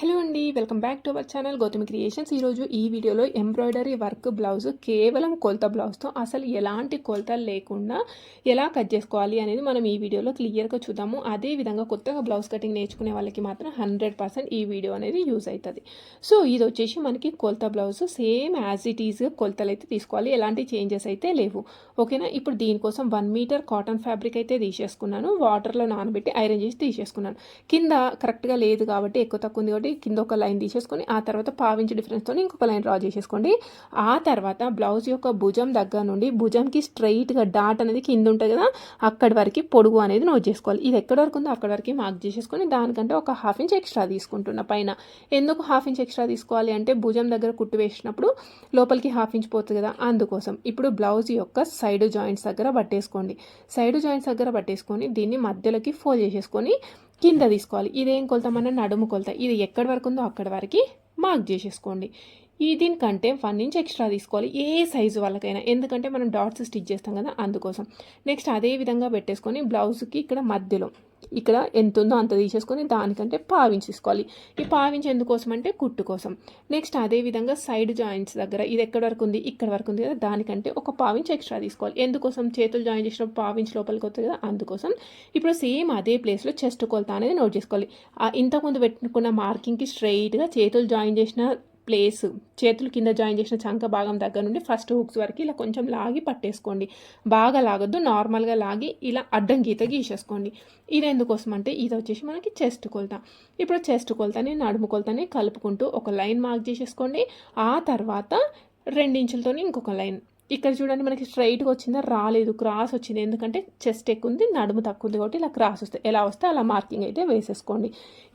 Hello అండి welcome back to our channel Gautami creations. ఈరోజు ఈ వీడియోలో ఎంబ్రాయిడరీ వర్క్ బ్లౌజ్ కేవలం కొలత బ్లౌజ్తో అసలు ఎలాంటి కొలతలు లేకుండా ఎలా కట్ చేసుకోవాలి అనేది మనం ఈ వీడియోలో క్లియర్గా చూద్దాము. అదే విధంగా కొత్తగా బ్లౌజ్ కటింగ్ నేర్చుకునే వాళ్ళకి మాత్రం హండ్రెడ్ పర్సెంట్ ఈ వీడియో అనేది యూజ్ అవుతుంది. సో ఇది వచ్చేసి మనకి కొలత blouse same as it is కొలతలు అయితే తీసుకోవాలి. ఎలాంటి చేంజెస్ అయితే లేవు. ఓకేనా? ఇప్పుడు దీనికోసం వన్ మీటర్ కాటన్ ఫ్యాబ్రిక్ అయితే తీసేసుకున్నాను. వాటర్లో నానబెట్టి ఐరన్ చేసి తీసేసుకున్నాను. కింద కరెక్ట్గా లేదు కాబట్టి ఎక్కువ తక్కువ ఉంది కాబట్టి కింద ఒక లైన్ తీసేసుకొని ఆ తర్వాత పావించి డిఫరెన్స్తో ఇంకొక లైన్ డ్రా చేసేసుకోండి. ఆ తర్వాత బ్లౌజ్ యొక్క భుజం దగ్గర నుండి భుజంకి స్ట్రైట్గా డాట్ అనేది కింద ఉంటుంది కదా అక్కడి వరకు పొడుగు అనేది నోట్ చేసుకోవాలి. ఇది ఎక్కడి వరకు ఉందో అక్కడి వరకు మార్క్ చేసేసుకొని దానికంటే ఒక హాఫ్ ఇంచ్ ఎక్స్ట్రా తీసుకుంటున్న పైన. ఎందుకు హాఫ్ ఇంచ్ ఎక్స్ట్రా తీసుకోవాలి అంటే భుజం దగ్గర కుట్టు వేసినప్పుడు లోపలికి హాఫ్ ఇంచ్ పోతుంది కదా అందుకోసం. ఇప్పుడు బ్లౌజ్ యొక్క సైడ్ జాయింట్స్ దగ్గర పట్టేసుకోండి. సైడ్ జాయింట్స్ దగ్గర పట్టేసుకొని దీన్ని మధ్యలోకి ఫోల్డ్ చేసేసుకొని కింద తీసుకోవాలి. ఇదేం కొలత? మన నడుము కొలత. ఇది ఎక్కడి వరకు ఉందో అక్కడి వరకు మార్క్ చేసేసుకోండి. ఈ దీనికంటే వన్ ఇంచ్ ఎక్స్ట్రా తీసుకోవాలి ఏ సైజు వాళ్ళకైనా. ఎందుకంటే మనం డాట్స్ స్టిచ్ చేస్తాం కదా అందుకోసం. నెక్స్ట్ అదే విధంగా పెట్టేసుకొని బ్లౌజ్కి ఇక్కడ మధ్యలో ఇక్కడ ఎంత ఉందో అంత తీసేసుకొని దానికంటే పావించి తీసుకోవాలి. ఈ పావించి ఎందుకోసం అంటే కుట్టు కోసం. నెక్స్ట్ అదే విధంగా సైడ్ జాయింట్స్ దగ్గర ఇది ఎక్కడి వరకు ఉంది ఇక్కడ వరకు ఉంది కదా దానికంటే ఒక పావించి ఎక్స్ట్రా తీసుకోవాలి. ఎందుకోసం? చేతులు జాయిన్ చేసినప్పుడు పావించి లోపలికి వస్తుంది కదా అందుకోసం. ఇప్పుడు సేమ్ అదే ప్లేస్లో చెస్ట్ కొలత అనేది నోట్ చేసుకోవాలి. ఇంతకుముందు పెట్టుకున్న మార్కింగ్కి స్ట్రైట్గా చేతులు జాయిన్ చేసిన ప్లేస్ చేతులు కింద జాయిన్ చేసిన చంక భాగం దగ్గర నుండి ఫస్ట్ హుక్స్ వరకు ఇలా కొంచెం లాగి పట్టేసుకోండి. బాగా లాగొద్దు నార్మల్గా లాగి ఇలా అడ్డం గీత గీసేసుకోండి. ఇది ఎందుకోసం అంటే ఇది వచ్చేసి మనకి చెస్ట్ కొలత. ఇప్పుడు చెస్ట్ కొలతని నడుము కొలతని కలుపుకుంటూ ఒక లైన్ మార్క్ చేసేసుకోండి. ఆ తర్వాత రెండించులతో ఇంకొక లైన్ ఇక్కడ చూడండి మనకి స్ట్రైట్గా వచ్చిందా? రాలేదు. క్రాస్ వచ్చింది. ఎందుకంటే చెస్ట్ ఎక్కువ ఉంది నడుము తక్కువ ఉంది కాబట్టి ఇలా క్రాస్ వస్తాయి ఎలా వస్తే అలా మార్కింగ్ అయితే వేసేసుకోండి.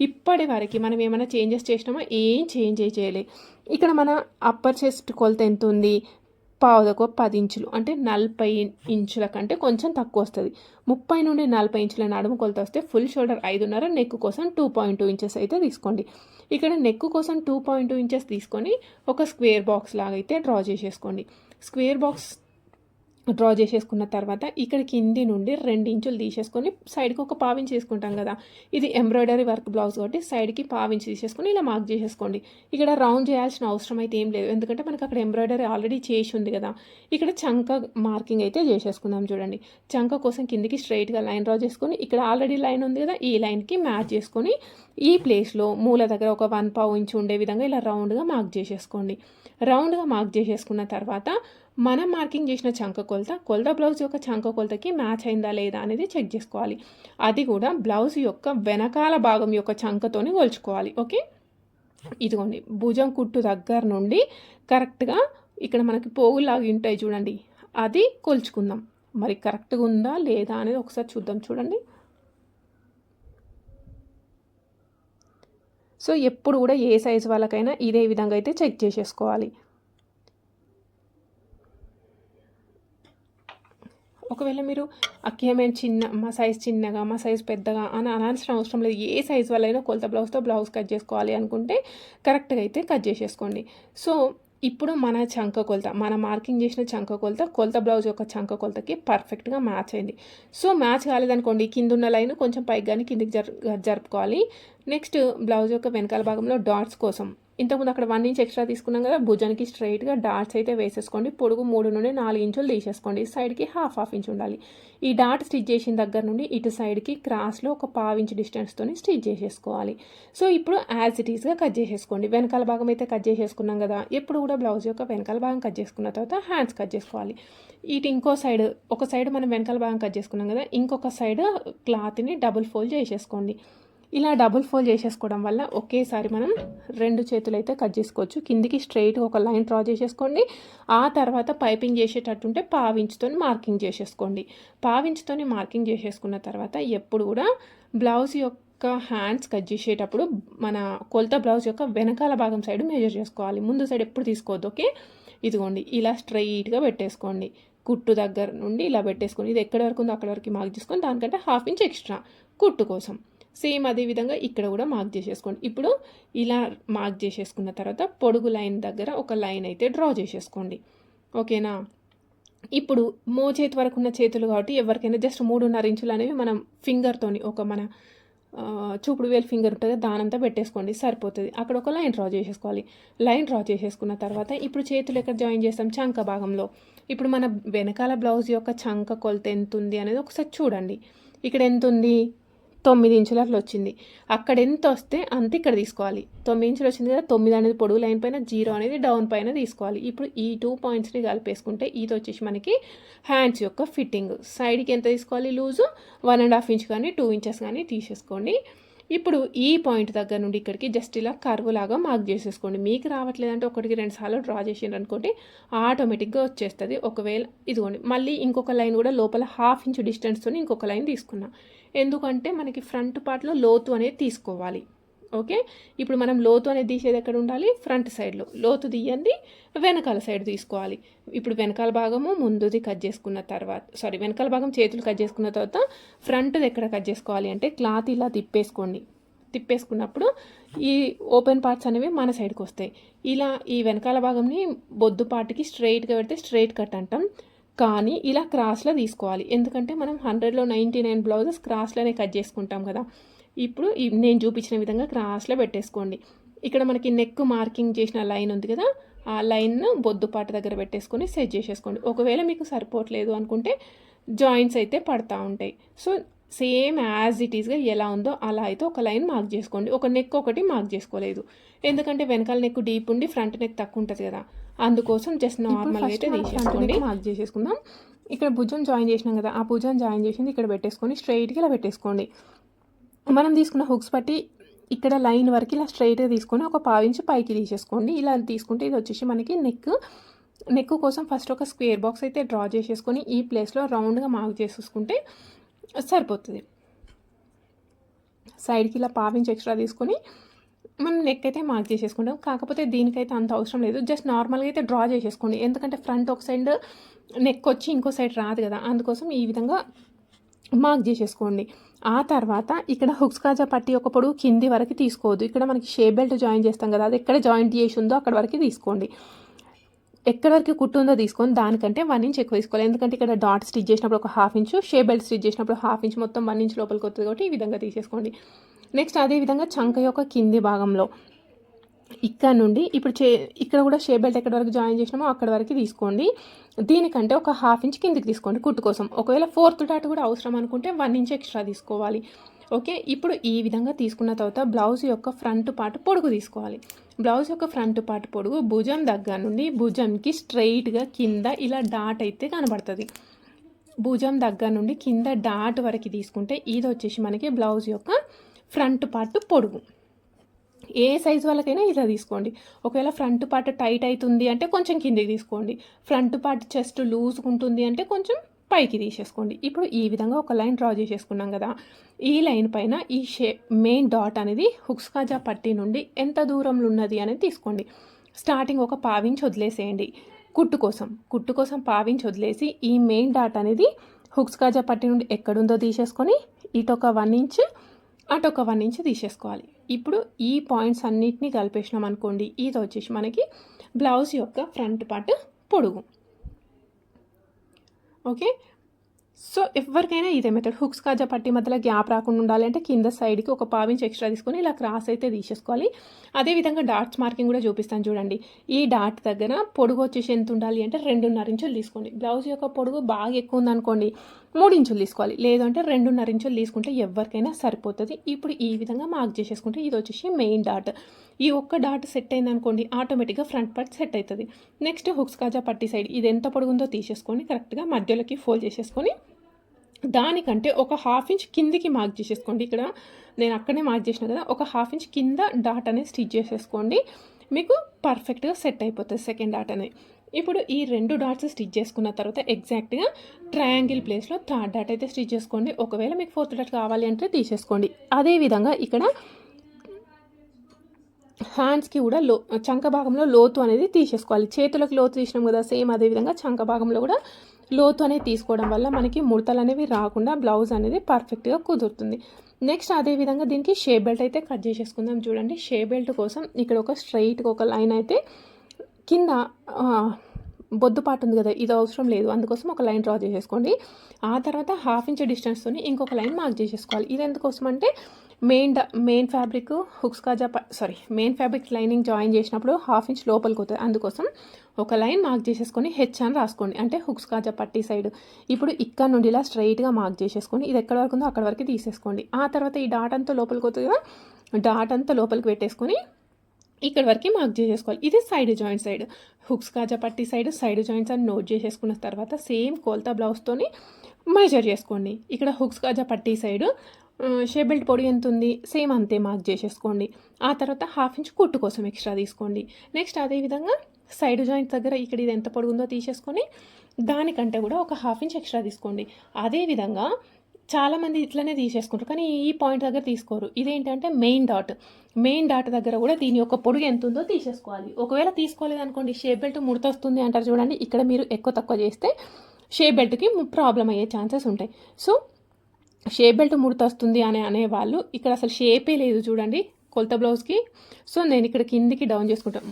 ఇప్పటి వరకు మనం ఏమైనా చేంజెస్ చేసినామో? ఏం చేంజ్ చేయలే. ఇక్కడ మన అప్పర్ చెస్ట్ కొలత ఎంత ఉంది పావుదకు పది ఇంచులు. అంటే నలభై ఇంచుల కంటే కొంచెం తక్కువ వస్తుంది. ముప్పై నుండి నలభై ఇంచుల నడుము కొలత వస్తే ఫుల్ షోల్డర్ ఐదున్నర నెక్ కోసం టూ పాయింట్ టూ ఇంచెస్ అయితే తీసుకోండి. ఇక్కడ నెక్ కోసం టూ పాయింట్ టూ ఇంచెస్ తీసుకొని ఒక స్క్వేర్ బాక్స్ లాగా అయితే డ్రా చేసేసుకోండి. స్క్వేర్ బాక్స్ డ్రా చేసేసుకున్న తర్వాత ఇక్కడ కింది నుండి రెండు ఇంచులు తీసేసుకొని సైడ్కి ఒక పావించి చేసుకుంటాం కదా. ఇది ఎంబ్రాయిడరీ వర్క్ బ్లౌజ్ కాబట్టి సైడ్కి పావించి తీసేసుకొని ఇలా మార్క్ చేసేసుకోండి. ఇక్కడ రౌండ్ చేయాల్సిన అవసరం అయితే ఏం లేదు. ఎందుకంటే మనకి అక్కడ ఎంబ్రాయిడరీ ఆల్రెడీ చేసి ఉంది కదా. ఇక్కడ చంక మార్కింగ్ అయితే చేసేసుకుందాం చూడండి. చంక కోసం కిందికి స్ట్రైట్గా లైన్ డ్రా చేసుకొని ఇక్కడ ఆల్రెడీ లైన్ ఉంది కదా. ఈ లైన్కి మ్యాచ్ చేసుకొని ఈ ప్లేస్లో మూల దగ్గర ఒక వన్ పావు ఇంచు ఉండే విధంగా ఇలా రౌండ్గా మార్క్ చేసేసుకోండి. రౌండ్గా మార్క్ చేసేసుకున్న తర్వాత మనం మార్కింగ్ చేసిన చంక కొలత కొలత బ్లౌజ్ యొక్క చంక కొలతకి మ్యాచ్ అయిందా లేదా అనేది చెక్ చేసుకోవాలి. అది కూడా బ్లౌజ్ యొక్క వెనకాల భాగం యొక్క చంకతోని కొలుచుకోవాలి. ఓకే? ఇదిగోండి. భుజం కుట్టు దగ్గర నుండి కరెక్ట్గా ఇక్కడ మనకి పోగులాగి ఉంటాయి చూడండి. అది కొలుచుకుందాం. మరి కరెక్ట్గా ఉందా లేదా అనేది ఒకసారి చూద్దాం చూడండి. సో ఎప్పుడు కూడా ఏ సైజు వాళ్ళకైనా ఇదే విధంగా అయితే చెక్ చేసేసుకోవాలి. ఒకవేళ మీరు అక్కే చిన్న మా సైజ్ చిన్నగా మా సైజ్ పెద్దగా అని అనాల్సిన అవసరం లేదు. ఏ సైజ్ వాళ్ళైనా కొలత బ్లౌజ్తో బ్లౌజ్ కట్ చేసుకోవాలి అనుకుంటే కరెక్ట్గా అయితే కట్ చేసేసుకోండి. సో ఇప్పుడు మన చంక కొలత మన మార్కింగ్ చేసిన చంక కొలత కొలత బ్లౌజ్ యొక్క చంక కొలతకి పర్ఫెక్ట్గా మ్యాచ్ అయింది. సో మ్యాచ్ కాలేదనుకోండి కింద ఉన్న లైన్ కొంచెం పైకి కానీ కిందికి జరు జరుపుకోవాలి. నెక్స్ట్ బ్లౌజ్ యొక్క వెనకాల భాగంలో డాట్స్ కోసం ఇంతకుముందు అక్కడ వన్ ఇంచ్ ఎక్స్ట్రా తీసుకున్నాం కదా భుజానికి స్ట్రైట్గా డాట్స్ అయితే వేసేసుకోండి. పొడుగు మూడు నుండి నాలుగు ఇంచులు తీసేసుకోండి. సైడ్కి హాఫ్ హాఫ్ ఇంచ్ ఉండాలి. ఈ డాట్ స్టిచ్ చేసిన దగ్గర నుండి ఇటు సైడ్కి క్రాస్లో ఒక పావు ఇంచ్ డిస్టెన్స్తో స్టిచ్ చేసేసుకోవాలి. సో ఇప్పుడు యాజ్ ఇట్ ఈస్గా కట్ చేసేసుకోండి. వెనకాల భాగం అయితే కట్ చేసేసుకున్నాం కదా ఎప్పుడు కూడా బ్లౌజ్ యొక్క వెనకాల భాగం కట్ చేసుకున్న తర్వాత హ్యాండ్స్ కట్ చేసుకోవాలి. ఇటు ఇంకో సైడ్ ఒక సైడ్ మనం వెనకాల భాగం కట్ చేసుకున్నాం కదా ఇంకొక సైడ్ క్లాత్ని డబుల్ ఫోల్డ్ చేసేసుకోండి. ఇలా డబుల్ ఫోల్డ్ చేసేసుకోవడం వల్ల ఒకేసారి మనం రెండు చేతులు అయితే కట్ చేసుకోవచ్చు. కిందికి స్ట్రైట్గా ఒక లైన్ డ్రా చేసేసుకోండి. ఆ తర్వాత పైపింగ్ చేసేటట్టుంటే పావించుతో మార్కింగ్ చేసేసుకోండి. పావించుతో మార్కింగ్ చేసేసుకున్న తర్వాత ఎప్పుడు కూడా బ్లౌజ్ యొక్క హ్యాండ్స్ కట్ చేసేటప్పుడు మన కొలత బ్లౌజ్ యొక్క వెనకాల భాగం సైడ్ మెజర్ చేసుకోవాలి. ముందు సైడ్ ఎప్పుడు తీసుకోవద్దు ఓకే? ఇదిగోండి ఇలా స్ట్రైట్గా పెట్టేసుకోండి. కుట్టు దగ్గర నుండి ఇలా పెట్టేసుకోండి. ఇది ఎక్కడి వరకు ఉందో అక్కడి వరకు మార్క్ చేసుకొని దానికంటే హాఫ్ ఇంచ్ ఎక్స్ట్రా కుట్టు కోసం. సేమ్ అదే విధంగా ఇక్కడ కూడా మార్క్ చేసేసుకోండి. ఇప్పుడు ఇలా మార్క్ చేసేసుకున్న తర్వాత పొడుగు లైన్ దగ్గర ఒక లైన్ అయితే డ్రా చేసేసుకోండి. ఓకేనా? ఇప్పుడు మో చేతి వరకు ఉన్న చేతులు కాబట్టి ఎవరికైనా జస్ట్ మూడున్నర ఇంచులు అనేవి మనం ఫింగర్తోని ఒక మన చూపుడు వేలు ఫింగర్ ఉంటుంది దానంతా పెట్టేసుకోండి. సరిపోతుంది. అక్కడ ఒక లైన్ డ్రా చేసేసుకోవాలి. లైన్ డ్రా చేసేసుకున్న తర్వాత ఇప్పుడు చేతులు ఎక్కడ జాయిన్ చేస్తాం? చంక భాగంలో. ఇప్పుడు మన వెనకాల బ్లౌజ్ యొక్క చంక కొలత ఎంత ఉంది అనేది ఒకసారి చూడండి. ఇక్కడ ఎంత ఉంది? తొమ్మిది ఇంచులు అట్లా వచ్చింది. అక్కడ ఎంత వస్తే అంత ఇక్కడ తీసుకోవాలి. తొమ్మిది ఇంచులు వచ్చింది కదా తొమ్మిది అనేది పొడుగు లైన్ పైన జీరో అనేది డౌన్ పైన తీసుకోవాలి. ఇప్పుడు ఈ టూ పాయింట్స్ని కలిపేసుకుంటే ఇది వచ్చేసి మనకి హ్యాండ్స్ యొక్క ఫిట్టింగ్. సైడ్కి ఎంత తీసుకోవాలి loose? One and half inch కానీ టూ ఇంచెస్ కానీ తీసేసుకోండి. ఇప్పుడు ఈ పాయింట్ దగ్గర నుండి ఇక్కడికి జస్ట్ ఇలా కర్వ్ లాగా మార్క్ చేసేసుకోండి. మీకు రావట్లేదంటే ఒకటికి రెండు సార్లు డ్రా చేసిండ్రు అనుకోండి ఆటోమేటిక్గా వచ్చేస్తుంది. ఒకవేళ ఇదిగోండి మళ్ళీ ఇంకొక లైన్ కూడా లోపల హాఫ్ ఇంచ్ డిస్టెన్స్తో ఇంకొక లైన్ తీసుకున్నా. ఎందుకంటే మనకి ఫ్రంట్ పార్ట్లో లోతు అనేది తీసుకోవాలి. ఓకే? ఇప్పుడు మనం లోతు అనేది తీసేది ఎక్కడ ఉండాలి? ఫ్రంట్ సైడ్లో. లోతు తీయండి వెనకాల సైడ్ తీసుకోవాలి. ఇప్పుడు వెనకాల భాగము ముందుది కట్ చేసుకున్న తర్వాత సారీ వెనకాల భాగం చేతులు కట్ చేసుకున్న తర్వాత ఫ్రంట్ది ఎక్కడ కట్ చేసుకోవాలి అంటే క్లాత్ ఇలా తిప్పేసుకోండి. తిప్పేసుకున్నప్పుడు ఈ ఓపెన్ పార్ట్స్ అనేవి మన సైడ్కి వస్తాయి. ఇలా ఈ వెనకాల భాగంని బొద్దు పార్ట్కి స్ట్రైట్గా పెడితే స్ట్రైట్ కట్ అంటాం. కానీ ఇలా క్రాస్లో తీసుకోవాలి. ఎందుకంటే మనం హండ్రెడ్లో నైంటీ నైన్ బ్లౌజెస్ క్రాస్లోనే కట్ చేసుకుంటాం కదా. ఇప్పుడు నేను చూపించిన విధంగా క్రాస్లో పెట్టేసుకోండి. ఇక్కడ మనకి నెక్ మార్కింగ్ చేసిన లైన్ ఉంది కదా ఆ లైన్ బొద్దుపాటు దగ్గర పెట్టేసుకొని సెట్ చేసేసుకోండి. ఒకవేళ మీకు సరిపోవట్లేదు అనుకుంటే జాయింట్స్ అయితే పడతా ఉంటాయి. సో సేమ్ యాజ్ ఇట్ ఈస్గా ఎలా ఉందో అలా అయితే ఒక లైన్ మార్క్ చేసుకోండి. ఒక నెక్ ఒకటి మార్క్ చేసుకోలేదు. ఎందుకంటే వెనకాల నెక్ డీప్ ఉండి ఫ్రంట్ నెక్ తక్కువ ఉంటుంది కదా. అందుకోసం జస్ట్ నార్మల్గా అయితే తీసేసుకోండి. మార్క్ చేసేసుకుందాం. ఇక్కడ భుజం జాయిన్ చేసినాం కదా ఆ భుజం జాయిన్ చేసింది ఇక్కడ పెట్టేసుకొని స్ట్రైట్గా ఇలా పెట్టేసుకోండి. మనం తీసుకున్న హుక్స్ బట్టి ఇక్కడ లైన్ వరకు ఇలా స్ట్రైట్గా తీసుకొని ఒక పావించి పైకి తీసేసుకోండి. ఇలా తీసుకుంటే ఇది వచ్చేసి మనకి నెక్ నెక్ కోసం ఫస్ట్ ఒక స్క్వేర్ బాక్స్ అయితే డ్రా చేసేసుకొని ఈ ప్లేస్లో రౌండ్గా మార్క్ చేసేసుకుంటే సరిపోతుంది. సైడ్కి ఇలా పావించి ఎక్స్ట్రా తీసుకొని మనం నెక్ అయితే మార్క్ చేసేసుకుంటాం. కాకపోతే దీనికైతే అంత అవసరం లేదు. జస్ట్ నార్మల్గా అయితే డ్రా చేసేసుకోండి. ఎందుకంటే ఫ్రంట్ ఒక సైడ్ నెక్ వచ్చి ఇంకో సైడ్ రాదు కదా. అందుకోసం ఈ విధంగా మార్క్ చేసేసుకోండి. ఆ తర్వాత ఇక్కడ హుక్స్ కాజా పట్టి ఒక పొడుగు కింది వరకు తీసుకోవద్దు. ఇక్కడ మనకి షే బెల్ట్ జాయిన్ చేస్తాం కదా అది ఎక్కడ జాయింట్ చేసి ఉందో అక్కడ వరకు తీసుకోండి. ఎక్కడ వరకు కుట్టు ఉందో తీసుకొని దానికంటే వన్ ఇంచ్ ఎక్కువ తీసుకోవాలి. ఎందుకంటే ఇక్కడ డాట్ స్టిచ్ చేసినప్పుడు ఒక హాఫ్ ఇంచు షే బెల్ట్ స్టిచ్ చేసినప్పుడు హాఫ్ ఇంచ్ మొత్తం వన్ ఇంచ్ లోపలికి వస్తుంది కాబట్టి ఈ విధంగా తీసేసుకోండి. నెక్స్ట్ అదే విధంగా చంక యొక్క కింది భాగంలో ఇక్కడ నుండి ఇప్పుడు చే ఇక్కడ కూడా షేప్ బెల్ట్ ఎక్కడి వరకు జాయిన్ చేసినామో అక్కడ వరకు తీసుకోండి. దీనికంటే ఒక హాఫ్ ఇంచ్ కిందికి తీసుకోండి కుట్టు కోసం. ఒకవేళ ఫోర్త్ డాట్ కూడా అవసరం అనుకుంటే వన్ ఇంచ్ ఎక్స్ట్రా తీసుకోవాలి. ఓకే ఇప్పుడు ఈ విధంగా తీసుకున్న తర్వాత బ్లౌజ్ యొక్క ఫ్రంట్ పార్ట్ పొడుగు తీసుకోవాలి. బ్లౌజ్ యొక్క ఫ్రంట్ పార్ట్ పొడుగు భుజం దగ్గర నుండి భుజంకి స్ట్రైట్గా కింద ఇలా డాట్ అయితే కనబడుతుంది. భుజం దగ్గర నుండి కింద డాట్ వరకు తీసుకుంటే ఇది వచ్చేసి మనకి బ్లౌజ్ యొక్క ఫ్రంట్ పార్ట్ పొడుగు. ఏ సైజ్ వాళ్ళకైనా ఇలా తీసుకోండి. ఒకవేళ ఫ్రంట్ పార్ట్ టైట్ అవుతుంది అంటే కొంచెం కిందికి తీసుకోండి. ఫ్రంట్ పార్ట్ చెస్ట్ లూజ్గా ఉంటుంది అంటే కొంచెం పైకి తీసేసుకోండి. ఇప్పుడు ఈ విధంగా ఒక లైన్ డ్రా చేసేసుకున్నాం కదా. ఈ లైన్ పైన ఈ షే మెయిన్ డాట్ అనేది హుక్స్ కాజా పట్టి నుండి ఎంత దూరంలో ఉన్నది అనేది తీసుకోండి. స్టార్టింగ్ ఒక పావించి వదిలేసేయండి. కుట్టు కోసం కుట్టు కోసం పావించి వదిలేసి ఈ మెయిన్ డాట్ అనేది హుక్స్ కాజా పట్టి నుండి ఎక్కడుందో తీసేసుకొని ఇటు ఒక వన్ ఇంచ్ అటు ఒక వన్ ఇంచ్ తీసేసుకోవాలి. ఇప్పుడు ఈ పాయింట్స్ అన్నిటినీ కలిపేసినాం అనుకోండి ఇది వచ్చేసి మనకి బ్లౌజ్ యొక్క ఫ్రంట్ పార్ట్ పొడుగు. ఓకే? సో ఎవరికైనా ఇదే మెథడ్ హుక్స్ కాజా పట్టి మధ్యలో గ్యాప్ రాకుండా ఉండాలి అంటే కింద సైడ్కి ఒక పావించి ఎక్స్ట్రా తీసుకొని ఇలా క్రాస్ అయితే తీసేసుకోవాలి. అదేవిధంగా డాట్స్ మార్కింగ్ కూడా చూపిస్తాను చూడండి. ఈ డాట్ దగ్గర పొడుగు వచ్చేసి ఎంత ఉండాలి అంటే రెండున్నర ఇంచులు తీసుకోండి. బ్లౌజ్ యొక్క పొడుగు బాగా ఎక్కువ ఉందనుకోండి ఇంచులు తీసుకోవాలి. లేదంటే రెండున్నర ఇంచులు తీసుకుంటే ఎవరికైనా సరిపోతుంది. ఇప్పుడు ఈ విధంగా మార్క్ చేసేసుకుంటే ఇది వచ్చేసి మెయిన్ డాట్ ఈ ఒక్క డాట్ సెట్ అయింది అనుకోండి ఆటోమేటిక్గా ఫ్రంట్ పార్ట్ సెట్ అవుతుంది నెక్స్ట్ హుక్స్ కాజా పట్టి సైడ్ ఇది ఎంత పొడుగుందో తీసేసుకొని కరెక్ట్గా మధ్యలోకి ఫోల్డ్ చేసేసుకొని దానికంటే ఒక హాఫ్ ఇంచ్ కిందికి మార్క్ చేసేసుకోండి. ఇక్కడ నేను అక్కడనే మార్క్ చేసిన కదా ఒక హాఫ్ ఇంచ్ కింద డాట్ అనేది స్టిచ్ చేసేసుకోండి. మీకు పర్ఫెక్ట్గా సెట్ అయిపోతుంది సెకండ్ డాట్ అనేది. ఇప్పుడు ఈ రెండు డాట్స్ స్టిచ్ చేసుకున్న తర్వాత ఎగ్జాక్ట్గా ట్రయాంగిల్ ప్లేస్లో థర్డ్ డాట్ అయితే స్టిచ్ చేసుకోండి. ఒకవేళ మీకు ఫోర్త్ డాట్ కావాలి అంటే తీసేసుకోండి. అదేవిధంగా ఇక్కడ హ్యాండ్స్కి కూడా లో చంక భాగంలో లోతు అనేది తీసేసుకోవాలి. చేతులకు లోతు తీసినాం కదా సేమ్ అదేవిధంగా చంక భాగంలో కూడా లోతు అనేది తీసుకోవడం వల్ల మనకి ముడతలు అనేవి రాకుండా బ్లౌజ్ అనేది పర్ఫెక్ట్గా కుదురుతుంది. నెక్స్ట్ అదేవిధంగా దీనికి షే బెల్ట్ అయితే కట్ చేసేసుకుందాం. చూడండి షే బెల్ట్ కోసం ఇక్కడ ఒక స్ట్రైట్గా ఒక లైన్ అయితే కింద బొద్దుపాటు బొద్దు పాటు ఉంది కదా ఇది అవసరం లేదు. అందుకోసం ఒక లైన్ డ్రా చేసేసుకోండి. ఆ తర్వాత హాఫ్ ఇంచ్ డిస్టెన్స్తో ఇంకొక లైన్ మార్క్ చేసేసుకోవాలి. ఇది ఎందుకోసం అంటే మెయిన్ డ మెయిన్ ఫ్యాబ్రిక్ హుక్స్ కాజా sorry main fabric lining join చేసినప్పుడు హాఫ్ ఇంచ్ లోపలికి అవుతుంది అందుకోసం ఒక లైన్ మార్క్ చేసేసుకొని హెచ్ అని రాసుకోండి. అంటే హుక్స్ కాజా పట్టి సైడ్. ఇప్పుడు ఇక్కడ నుండి ఇలా స్ట్రైట్గా మార్క్ చేసేసుకొని ఇది ఎక్కడ వరకు ఉందో అక్కడ వరకు తీసేసుకోండి. ఆ తర్వాత ఈ డాట్ అంతా లోపలికి అవుతుంది కదా డాట్ అంతా లోపలికి పెట్టేసుకొని ఇక్కడ వరకు మార్క్ చేసేసుకోవాలి. ఇది సైడ్ జాయింట్ సైడ్ హుక్స్ కాజా పట్టి సైడ్ సైడ్ జాయింట్స్ అని నోట్ చేసేసుకున్న తర్వాత సేమ్ కోల్తా బ్లౌజ్తోని మెజర్ చేసుకోండి. ఇక్కడ హుక్స్ కాజా పట్టి సైడ్ షేబెల్ట్ పొడి ఎంత ఉంది? సేమ్ అంతే మార్క్ చేసేసుకోండి. ఆ తర్వాత హాఫ్ ఇంచ్ కుట్టు కోసం ఎక్స్ట్రా తీసుకోండి. నెక్స్ట్ అదేవిధంగా సైడ్ జాయింట్ దగ్గర ఇక్కడ ఇది ఎంత పొడుగుందో తీసేసుకొని దానికంటే కూడా ఒక హాఫ్ ఇంచ్ ఎక్స్ట్రా తీసుకోండి. అదేవిధంగా చాలామంది ఇట్లనే తీసేసుకుంటారు. కానీ ఈ పాయింట్ దగ్గర తీసుకోరు. ఇదేంటంటే మెయిన్ డాట్ మెయిన్ డాట్ దగ్గర కూడా దీని యొక్క పొడుగు ఎంత ఉందో తీసేసుకోవాలి. ఒకవేళ తీసుకోలేదు అనుకోండి షేప్ బెల్ట్ ముడత వస్తుంది అంటారు చూడండి. ఇక్కడ మీరు ఎక్కువ తక్కువ చేస్తే షేప్ బెల్ట్కి ప్రాబ్లం అయ్యే ఛాన్సెస్ ఉంటాయి. సో షేప్ బెల్ట్ ముడత వస్తుంది అని అనేవాళ్ళు ఇక్కడ అసలు షేపే లేదు చూడండి. కొలత బ్లౌజ్కి సో నేను ఇక్కడ కిందికి డౌన్ చేసుకుంటాను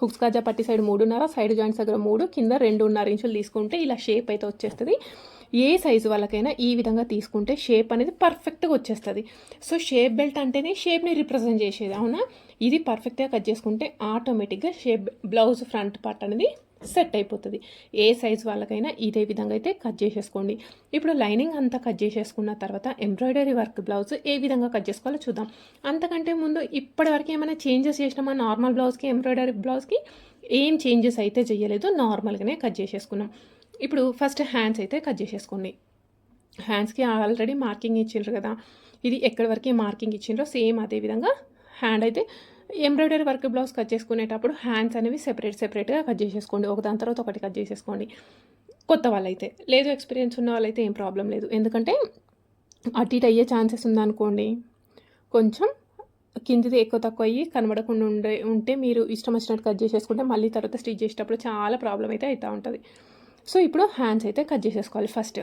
హుక్స్ కాజా పట్టి సైడ్ మూడున్నర సైడ్ జాయింట్స్ దగ్గర మూడు కింద రెండున్నర ఇంచులు తీసుకుంటే ఇలా షేప్ అయితే వచ్చేస్తుంది. ఏ సైజు వాళ్ళకైనా ఈ విధంగా తీసుకుంటే షేప్ అనేది పర్ఫెక్ట్గా వచ్చేస్తుంది. సో షేప్ బెల్ట్ అంటేనే షేప్ని రిప్రజెంట్ చేసేది అవునా? ఇది పర్ఫెక్ట్గా కట్ చేసుకుంటే ఆటోమేటిక్గా షేప్ బ్లౌజ్ ఫ్రంట్ పార్ట్ అనేది సెట్ అయిపోతుంది. ఏ సైజ్ వాళ్ళకైనా ఇదే విధంగా అయితే కట్ చేసేసుకోండి. ఇప్పుడు లైనింగ్ అంతా కట్ చేసేసుకున్న తర్వాత ఎంబ్రాయిడరీ వర్క్ బ్లౌజ్ ఏ విధంగా కట్ చేసుకోవాలో చూద్దాం. అంతకంటే ముందు ఇప్పటివరకు ఏమైనా చేంజెస్ చేసినామా నార్మల్ బ్లౌజ్కి ఎంబ్రాయిడరీ బ్లౌజ్కి? ఏం చేంజెస్ అయితే చేయలేదు నార్మల్గానే కట్ చేసేసుకున్నాం. ఇప్పుడు ఫస్ట్ హ్యాండ్స్ అయితే కట్ చేసేసుకోండి. హ్యాండ్స్కి ఆల్రెడీ మార్కింగ్ ఇచ్చిండ్రు కదా. ఇది ఎక్కడి వరకు మార్కింగ్ ఇచ్చిండ్రో సేమ్ అదే విధంగా హ్యాండ్ అయితే ఎంబ్రాయిడరీ వర్క్ బ్లౌజ్ కట్ చేసుకునేటప్పుడు హ్యాండ్స్ అనేవి సెపరేట్ సెపరేట్గా కట్ చేసేసుకోండి. ఒక దాని తర్వాత ఒకటి కట్ చేసేసుకోండి. కొత్త వాళ్ళైతే. లేదు ఎక్స్పీరియన్స్ ఉన్న వాళ్ళైతే ఏం ప్రాబ్లం లేదు. ఎందుకంటే అటు ఇటు అయ్యే ఛాన్సెస్ ఉందనుకోండి కొంచెం కిందిది ఎక్కువ తక్కువ అయ్యి కనబడకుండా ఉండే ఉంటే మీరు ఇష్టం వచ్చినట్టు కట్ చేసేసుకుంటే మళ్ళీ తర్వాత స్టిచ్ చేసేటప్పుడు చాలా ప్రాబ్లం అయితే అవుతూ ఉంటుంది. సో ఇప్పుడు హ్యాండ్స్ అయితే కట్ చేసేసుకోవాలి ఫస్ట్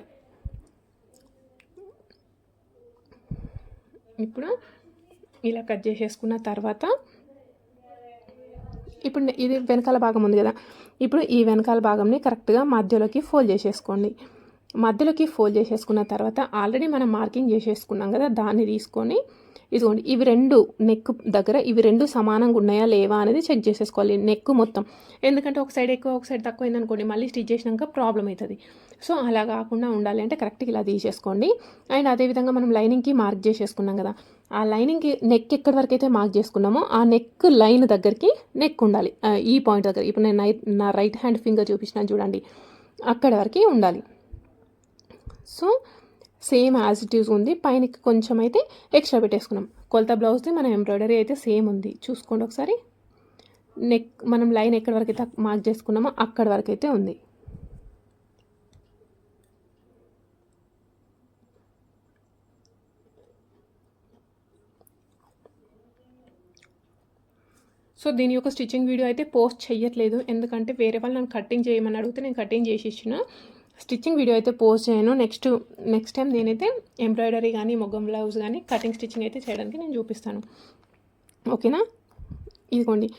ఇప్పుడు ఇలా కట్ చేసేసుకున్న తర్వాత ఇప్పుడు ఇది వెనకాల భాగం ఉంది కదా. ఇప్పుడు ఈ వెనకాల భాగంని కరెక్ట్గా మధ్యలోకి ఫోల్డ్ చేసేసుకోండి. మధ్యలోకి ఫోల్డ్ చేసేసుకున్న తర్వాత ఆల్రెడీ మనం మార్కింగ్ చేసేసుకున్నాం కదా దాన్ని తీసుకొని ఇదిగోండి ఇవి రెండు నెక్ దగ్గర ఇవి రెండు సమానంగా ఉన్నాయా లేవా అనేది చెక్ చేసేసుకోవాలి నెక్ మొత్తం. ఎందుకంటే ఒక సైడ్ ఎక్కువ ఒక సైడ్ తక్కువ అయిందనుకోండి మళ్ళీ స్టిచ్ చేసినాక ప్రాబ్లం అవుతుంది. సో అలా కాకుండా ఉండాలి అంటే కరెక్ట్గా ఇలా తీసేసుకోండి. అండ్ అదేవిధంగా మనం లైనింగ్కి మార్క్ చేసేసుకున్నాం కదా ఆ లైనింగ్కి నెక్ ఎక్కడి వరకు అయితే మార్క్ చేసుకున్నామో ఆ నెక్ లైన్ దగ్గరికి నెక్ ఉండాలి. ఈ పాయింట్ దగ్గర. ఇప్పుడు నేను నా రైట్ హ్యాండ్ ఫింగర్ చూపించిన చూడండి అక్కడ వరకు ఉండాలి. So same as it is ఉంది. పైన కొంచెం అయితే ఎక్స్ట్రా పెట్టేసుకున్నాం. కొలత బ్లౌజ్ది మన ఎంబ్రాయిడరీ అయితే సేమ్ ఉంది. చూసుకోండి ఒకసారి. నెక్ మనం లైన్ ఎక్కడి వరకు అయితే మార్క్ చేసుకున్నామో అక్కడి వరకు అయితే ఉంది. సో దీని యొక్క స్టిచ్చింగ్ వీడియో అయితే పోస్ట్ చేయట్లేదు ఎందుకంటే వేరే వాళ్ళు నన్ను కటింగ్ చేయమని అడిగితే నేను కటింగ్ చేసి ఇచ్చిన. స్టిచ్చింగ్ వీడియో అయితే పోస్ట్ చేయను. నెక్స్ట్ నెక్స్ట్ టైం నేనైతే ఎంబ్రాయిడరీ కానీ మొగ్గం బ్లౌజ్ కానీ కటింగ్ స్టిచ్చింగ్ అయితే చేయడానికి నేను చూపిస్తాను. ఓకేనా? ఇదిగోండి.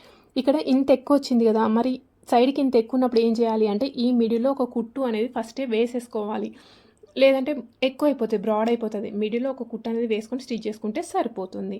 ఇక్కడ ఇంత ఎక్కువ వచ్చింది కదా మరి సైడ్కి ఇంత ఎక్కువ ఉన్నప్పుడు ఏం చేయాలి అంటే ఈ మిడిల్లో ఒక కుట్టు అనేది ఫస్టే వేసేసుకోవాలి. లేదంటే ఎక్కువ అయిపోతుంది. బ్రాడ్ అయిపోతుంది మిడిల్లో ఒక కుట్టు అనేది వేసుకొని స్టిచ్ చేసుకుంటే సరిపోతుంది.